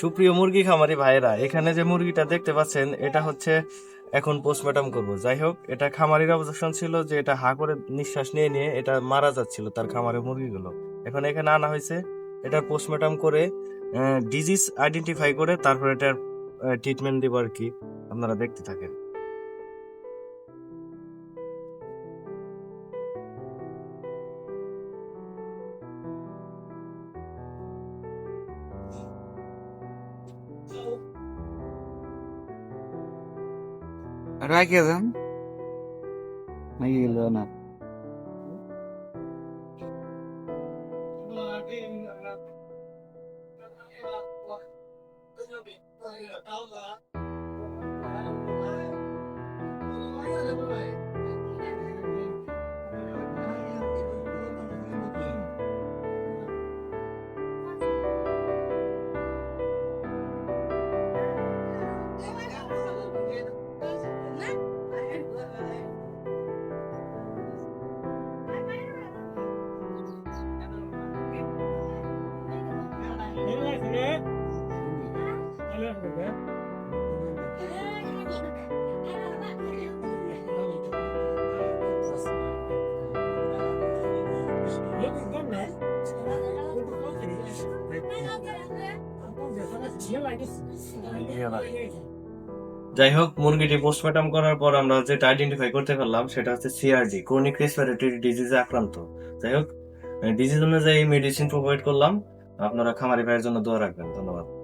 সুপ্রিয় মুরগি খামারি ভাইয়েরা, এখানে যে মুরগিটা দেখতে পাচ্ছেন, এটা হচ্ছে এখন পোস্টমর্টম করব। যাই হোক, এটা খামারির অবজেকশন ছিল যে এটা হা করে নিঃশ্বাস নিয়ে নিয়ে এটা মারা যাচ্ছিল তার খামারের মুরগিগুলো। এখন এখানে আনা হয়েছে, এটার পোস্টমর্টম করে ডিজিজ আইডেন্টিফাই করে তারপর এটার ট্রিটমেন্ট দিব আর কি। আপনারা দেখতে থাকেন। అలాగే మగిలోన যাই হোক, মুরগিটি পোস্টমর্টম করার পর আমরা যেটা আইডেন্টিফাই করতে পারলাম, সেটা হচ্ছে সিআরডি ক্রনিক রেসপিরেটরি ডিজিজে আক্রান্ত। যাই হোক ডিজিজ অনুযায়ী মেডিসিন প্রোভাইড করলাম। আপনারা খামারি ভাইয়ের জন্য দোয়া রাখবেন। ধন্যবাদ।